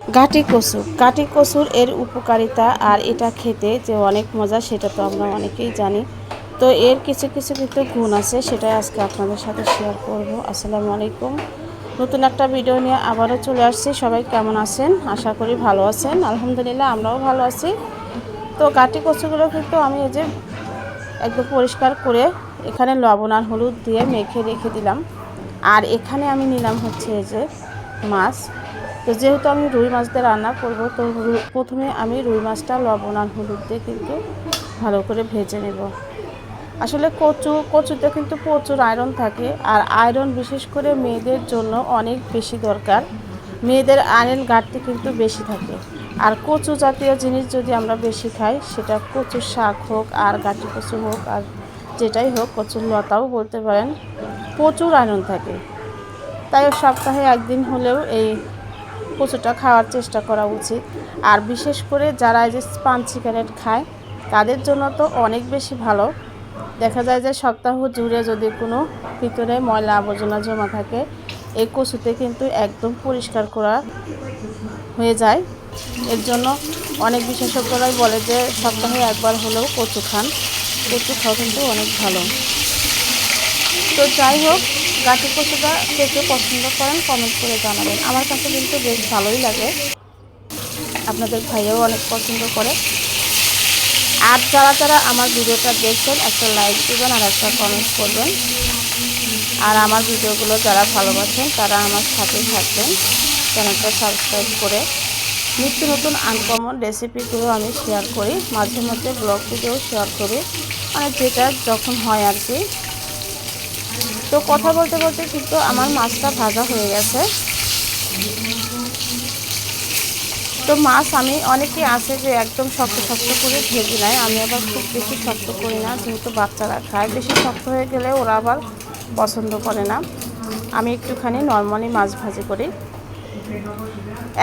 গাটি কচু গাটি কচুর এর উপকারিতা আর এটা খেতে যে অনেক মজা সেটা তো আমরা অনেকেই জানি। তো এর কিছু কিছু কিন্তু গুণ আছে সেটাই আজকে আপনাদের সাথে শেয়ার করব। আসসালামু আলাইকুম। নতুন একটা ভিডিও নিয়ে আবারও চলে আসছি। সবাই কেমন আছেন? আশা করি ভালো আছেন। আলহামদুলিল্লাহ আমরাও ভালো আছি। তো গাটি কচুগুলো কিন্তু আমি এই যে একদম পরিষ্কার করে এখানে লবণ আর হলুদ দিয়ে মেখে রেখে দিলাম। আর এখানে আমি নিলাম হচ্ছে এই যে মাছ। তো যেহেতু আমি রুই মাছ দিয়ে রান্না করব, তো প্রথমে আমি রুই মাছটা, লবণ আর হলুদ দিয়ে কিন্তু ভালো করে ভেজে নেব। আসলে কচু, কচুতে কিন্তু প্রচুর আয়রন থাকে আর আয়রন বিশেষ করে মেয়েদের জন্য অনেক বেশি দরকার। মেয়েদের আয়রন ঘাটতি কিন্তু বেশি থাকে। আর কচু জাতীয় জিনিস যদি আমরা বেশি খাই, সেটা কচুর শাক হোক আর গাটি কচু হোক আর যেটাই হোক, কচুর লতাও বলতে পারেন, প্রচুর আয়রন থাকে। তাই সপ্তাহে একদিন হলেও এই কচুটা খাওয়ার চেষ্টা করা উচিত। আর বিশেষ করে যারা এই যে পান সিগারেট খায়, তাদের জন্য তো অনেক বেশি ভালো। দেখা যায় যে সপ্তাহ জুড়ে যদি কোনো ভিতরে ময়লা আবর্জনা জমা থাকে, এই কচুতে কিন্তু একদম পরিষ্কার করা হয়ে যায়। এর জন্য অনেক বিশেষজ্ঞরাই বলে যে সপ্তাহে একবার হলেও কচু খান। কচু খাওয়া কিন্তু অনেক ভালো। তো যাই হোক গাছি কচুটা কে কে পছন্দ করেন কমেন্ট করে জানাবেন। আমার কাছে কিন্তু বেশ ভালোই লাগে। আপনাদের ভাইয়াও অনেক পছন্দ করে। আর যারা যারা আমার ভিডিওটা দেখছেন, একটা লাইক দেবেন আর একটা কমেন্ট করবেন। আর আমার ভিডিওগুলো যারা ভালোবাসেন, তারা আমার সাথেই থাকবেন। চ্যানেলটা সাবস্ক্রাইব করে নিত্য নতুন আনকমন রেসিপিগুলো আমি শেয়ার করি। মাঝে মধ্যে ব্লগ ভিডিও শেয়ার করি। মানে যেটা যখন হয় আর কি তো কথা বলতে বলতে কিন্তু আমার মাছটা ভাজা হয়ে গেছে। তো মাছ আমি অনেকে আছে যে একদম শক্ত শক্ত করে ভেজে নেয়, আমি আবার খুব বেশি শক্ত করি না যেহেতু বাচ্চারা খায়। বেশি শক্ত হয়ে গেলে ওরা আবার পছন্দ করে না। আমি একটুখানি নর্মালি মাছ ভাজি করি।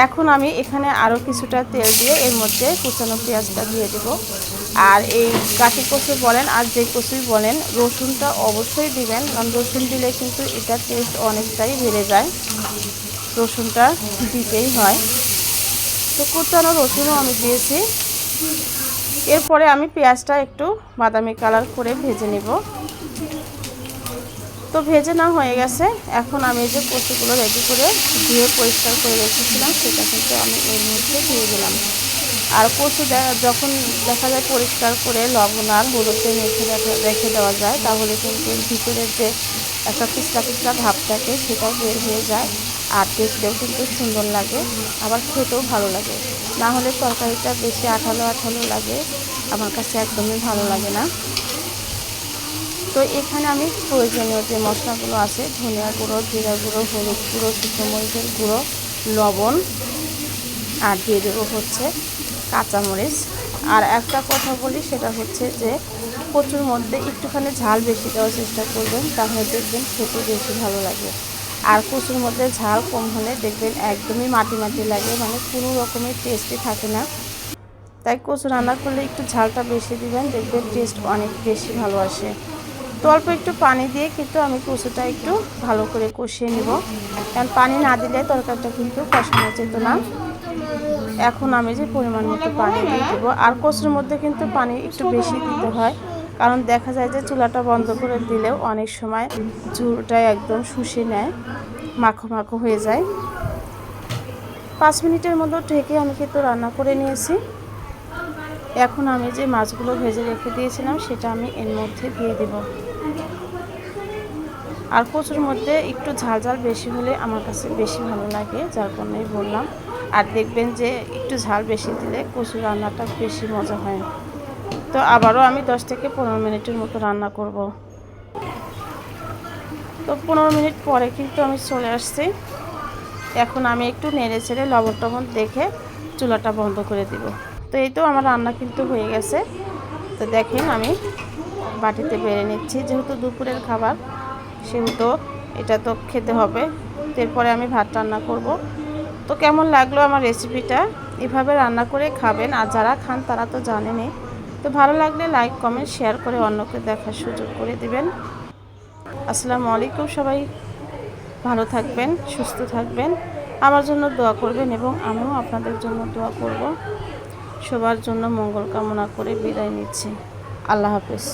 এখন আমি এখানে আরও কিছুটা তেল দিয়ে এর মধ্যে কুচানো পেঁয়াজটা দিয়ে দেব। আর এই কাঠি কচু বলেন আর যে কচুই বলেন, রসুনটা অবশ্যই দিবেন, কারণ রসুন দিলে কিন্তু এটা টেস্ট অনেকটাই বেড়ে যায়। রসুনটা দিতেই হয়। তো কুচানো রসুনও আমি দিয়েছি। এরপরে আমি পেঁয়াজটা একটু বাদামি কালার করে ভেজে নেব। তো ভেজে না হয়ে গেছে। এখন আমি যে কচুগুলো রেডি করে ধুয়ে পরিষ্কার করে রেখেছিলাম, সেটা কিন্তু আমি এর মধ্যে দিয়ে দিলাম। আর দে- যখন দেখা যায় পরিষ্কার করে লবণ আর হলুদে মেখে রেখে- দেওয়া যায়, তাহলে কিন্তু ভিতরের যে একটা পিছলা পিছলা ভাব থাকে, সেটাও বের হয়ে যায়। আর দেখতেও কিন্তু সুন্দর লাগে, আবার খেতেও ভালো লাগে। না হলে তরকারিটা বেশি আঠালো আঠালো লাগে, আমার কাছে একদমই ভালো লাগে না। তো এখানে আমি প্রয়োজনীয় যে মশলাগুলো আছে, ধনিয়া গুঁড়ো, জিরা গুঁড়ো, হলুদ গুঁড়ো, শুকনো মরিচের গুঁড়ো, লবণ, আর দিয়ে দেবো হচ্ছে কাঁচামরিচ। আর একটা কথা বলি, সেটা হচ্ছে যে কচুর মধ্যে একটুখানি ঝাল বেশি দেওয়ার চেষ্টা করবেন, তাহলে দেখবেন খেতে বেশি ভালো লাগে। আর কচুর মধ্যে ঝাল কম হলে দেখবেন একদমই মাটি মাটি লাগে মানে কোনো রকমের টেস্টই থাকে না। তাই কচু রান্না করলে একটু ঝালটা বেশি দিবেন, দেখবেন টেস্ট অনেক বেশি ভালো আসে। তো অল্প একটু পানি দিয়ে কিন্তু আমি কচুটা একটু ভালো করে কষিয়ে নিব। কারণ পানি না দিলে তরকারিটা কিন্তু কষানো যেত না। এখন আমি যে পরিমাণ মতো পানি দিয়ে দেবো, আর কচুর মধ্যে কিন্তু পানি একটু বেশি দিতে হয়। কারণ দেখা যায় যে চুলাটা বন্ধ করে দিলেও অনেক সময় ঝুলটা একদম শুষে নেয়, মাখো মাখো হয়ে যায়। পাঁচ মিনিটের মতো ঢেকে আমি কিন্তু রান্না করে নিয়েছি। এখন আমি যে মাছগুলো ভেজে রেখে দিয়েছিলাম, সেটা আমি এর মধ্যে দিয়ে দেব। আর কচুর মধ্যে একটু ঝাল ঝাল বেশি হলে আমার কাছে বেশি ভালো লাগে, যার কারণেই বললাম। আর দেখবেন যে একটু ঝাল বেশি দিলে কচুর রান্নাটা বেশি মজা হয়। তো আবারও আমি দশ থেকে পনেরো মিনিটের মতো রান্না করব। তো পনেরো মিনিট পরে কিন্তু আমি চলে আসছি। এখন আমি একটু নেড়ে ছেড়ে লবণ টবণ দেখে চুলাটা বন্ধ করে দিব। তো এই তো আমার রান্না কিন্তু হয়ে গেছে। তো দেখেন আমি বাটিতে বেড়ে নিচ্ছি। যেহেতু দুপুরের খাবার, সেহেতু এটা তো খেতে হবে। এরপরে আমি ভাত রান্না করব। তো কেমন লাগল আমার রেসিপিটা এভাবে রান্না করে খাবেন, আর যারা খান তারা তো জানেনই। তো ভালো লাগলে লাইক কমেন্ট শেয়ার করে অন্যকে দেখার সুযোগ করে দিবেন। আসসালামু আলাইকুম সবাই। ভালো থাকবেন, সুস্থ থাকবেন। আমার জন্য দোয়া করবেন এবং আমিও আপনাদের জন্য দোয়া করব। সবার জন্য মঙ্গল কামনা করে বিদায় নিচ্ছি। আল্লাহ হাফেজ।